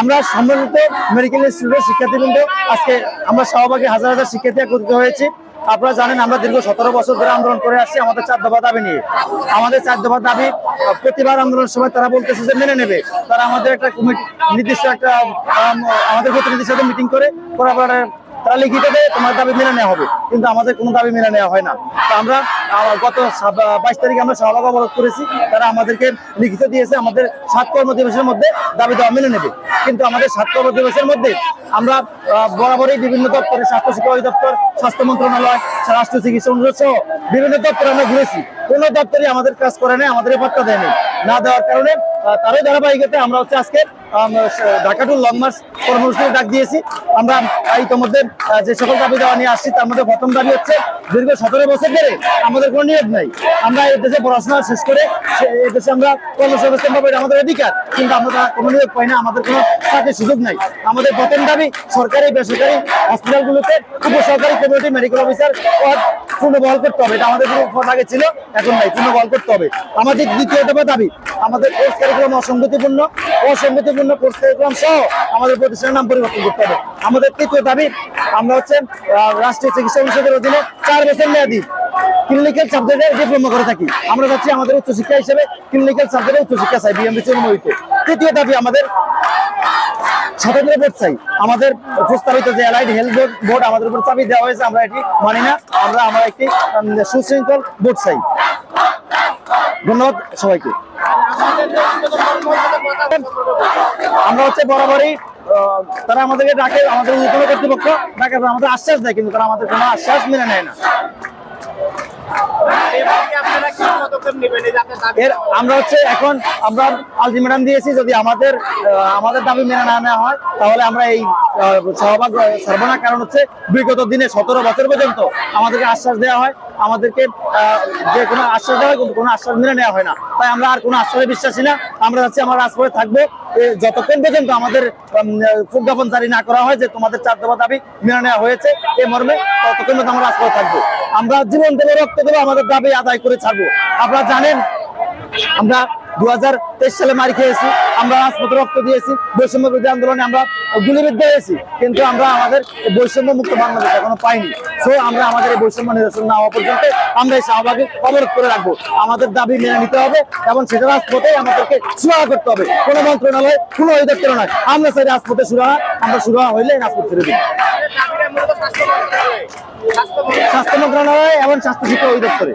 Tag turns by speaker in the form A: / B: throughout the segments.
A: আমরা সম্মানিত মেডিকেল ইনস্টিটিউটের শিক্ষার্থীবৃন্দ, আজকে আমরা সহভাগী হাজার হাজার শিক্ষার্থী একত্রিত হয়েছি। আপনারা জানেন আমরা দীর্ঘ সতেরো বছর ধরে আন্দোলন করে আসছি, আমাদের চার দফা দাবি নিয়ে। আমাদের চার দফা দাবি প্রতিবার আন্দোলনের সময় তারা বলতেছে যে মেনে নেবে। তারা আমাদের একটা নির্দিষ্ট একটা আমাদের প্রতিনিধির সাথে মিটিং করে পরে তারা লিখিত দেয় তোমার দাবি মেনে নেওয়া হবে, কিন্তু আমাদের কোনো দাবি মেনে নেওয়া হয় না। তো আমরা গত বাইশ তারিখে আমরা সহভাগ অবরোধ করেছি, তারা আমাদেরকে লিখিত দিয়েছে, আমাদের সাত কর্ম দিবসের মধ্যে দাবি দেওয়া মেনে নেবে। কিন্তু আমাদের সাত কর্ম দিবসের মধ্যে আমরা বরাবরই বিভিন্ন দপ্তরে স্বাস্থ্য শিক্ষা অধিদপ্তর, স্বাস্থ্য মন্ত্রণালয় রাষ্ট্রীয় চিকিৎসা অনুষদ সহ বিভিন্ন দপ্তরে আমরা ঘুরেছি। কোনো দপ্তরে আমাদের কাজ করে নাই, আমাদের পাত্তা দেয়নি না দেওয়ার কারণে তারই ধারাবাহিকতে আমরা হচ্ছে আজকে ঢাকা টু লং মার্চ কর্মসূচি ডাক দিয়েছি। আমরা ইতোমধ্যে যে সকল দাবি দেওয়া নিয়ে আসছি, তার মধ্যে প্রথম দাবি হচ্ছে দীর্ঘ সতেরো বছর ধরে আমাদের কোনো নিয়োগ নাই। আমরা এই দেশে পড়াশোনা শেষ করে এই দেশে আমরা কর্মসংস্থান পাবো আমাদের অধিকার। কিন্তু আমরা কোনো নিয়োগ পাই না, আমাদের কোনো চাকরির সুযোগ নাই। আমাদের প্রথম দাবি সরকারি, বেসরকারি হসপিটালগুলোতে উপসরকারি কমিউনিটি মেডিকেল অফিসার পদ পুনর্বহাল করতে হবে। এটা আমাদের আগে ছিল, এখন নাই পুনর্বহাল করতে হবে। আমাদের দ্বিতীয় দাবি আমাদের কোর্স কারিকুলাম অসংগতিপূর্ণ অসংগতিপূর্ণ কোর্স কারিকুলাম সহ আমাদের প্রতিষ্ঠানের নাম পরিবর্তন করতে হবে। আমাদের তৃতীয় দাবি, আমরা হচ্ছে রাষ্ট্রীয় চিকিৎসা অনুষদের অধীনে চার বছর মেয়াদি ক্লিনিক্যাল সাবজেক্টে ডিপ্লোমা করে থাকি। আমরা চাচ্ছি আমাদের উচ্চশিক্ষা হিসেবে ক্লিনিক্যাল সাবজেক্টে উচ্চশিক্ষা চাই বিএমবিসি অনুমোদিত তৃতীয় দাবি আমাদের স্বতন্ত্র বোর্ড চাই। আমাদের প্রস্তাবিত যে অ্যালাইড হেলথ বোর্ড আমাদের উপর চাবি দেওয়া হয়েছে, আমরা এটি মানি না। আমরা আমরা একটি সুশৃঙ্খল বোর্ড চাই। ধন্যবাদ সবাইকে। আমরা হচ্ছে বরাবরই তারা আমাদেরকে ডাকে, আমাদের কোনো কর্তৃপক্ষ ডাকে আমাদের আশ্বাস দেয়, কিন্তু তারা আমাদের কোনো আশ্বাস মেনে নেয় না। আমরা হচ্ছে এখন, আমরা আলটিমেটাম দিয়েছি, যদি আমাদের আমাদের দাবি মেনে না নেওয়া হয়, তাহলে আমরা এই সহভাগ ছাড়বো না কারণ হচ্ছে বিগত দিনে সতেরো বছর পর্যন্ত আমাদেরকে আশ্বাস দেওয়া হয়। আমাদেরকে যে কোনো আশ্বাস দেওয়া কিন্তু কোনো আশ্বাস মেনে নেওয়া হয় না। তাই আমরা আর কোনো আশ্বাসে বিশ্বাসী না। আমরা যাচ্ছি আমরা রাজপথে থাকব। যতক্ষণ পর্যন্ত আমাদের প্রজ্ঞাপন জারি না করা হয়, যে তোমাদের চার দেওয়া দাবি মেনে নেওয়া হয়েছে এ মর্মে, ততক্ষণ পর্যন্ত আমরা রাজপথে থাকব। আমরা জীবন দেবো রক্ত দেবো, আমাদের দাবি আদায় করে ছাড়বো। আপনারা জানেন, আমরা দু হাজার তেইশ সালে মারি খেয়েছি আমরা রাজপথে রক্ত দিয়েছি বৈষম্য বিরোধী আন্দোলনে আমরা গুলিবিদ্ধ হয়েছি কিন্তু আমরা আমাদের বৈষম্য মুক্ত বাংলাদেশ এখনও পাইনি। সো আমরা আমাদের এই বৈষম্য নিরসন না হওয়া পর্যন্ত আমরা এই শাহবাগে অবরোধ করে রাখব। আমাদের দাবি মেনে নিতে হবে এবং সেটা রাজপথে আমাদেরকে সুরাহা করতে হবে। কোনো মন্ত্রণালয় কোনো অধিদপ্তর নয় আমরা সেই রাজপথে সুরাহা আমরা সুরাহা হইলে রাজপথ ছেড়ে দিই। স্বাস্থ্য মন্ত্রণালয়। এবং স্বাস্থ্য শিক্ষা অধিদপ্তরে।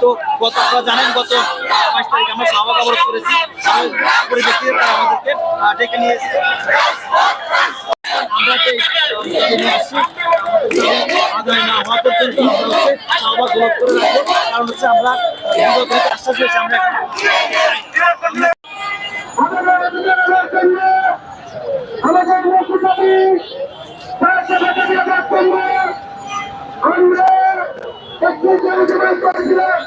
A: তো গত আপনারা জানেন, গত বাইশ তারিখ আমরা শাহবাগ অবরোধ করেছি। পরিপ্রেক্ষিতে তারা আমাদেরকে ডেকে নিয়ে না হওয়া পর্যন্ত আমরা হচ্ছে শাহবাগ করে রাখব। কারণ হচ্ছে আমরা আশ্বাস দিয়েছি, আমরা
B: আমাদের মুখ্যমন্ত্রী তার সাথে আমরা একটি জনসভা করেছিলাম।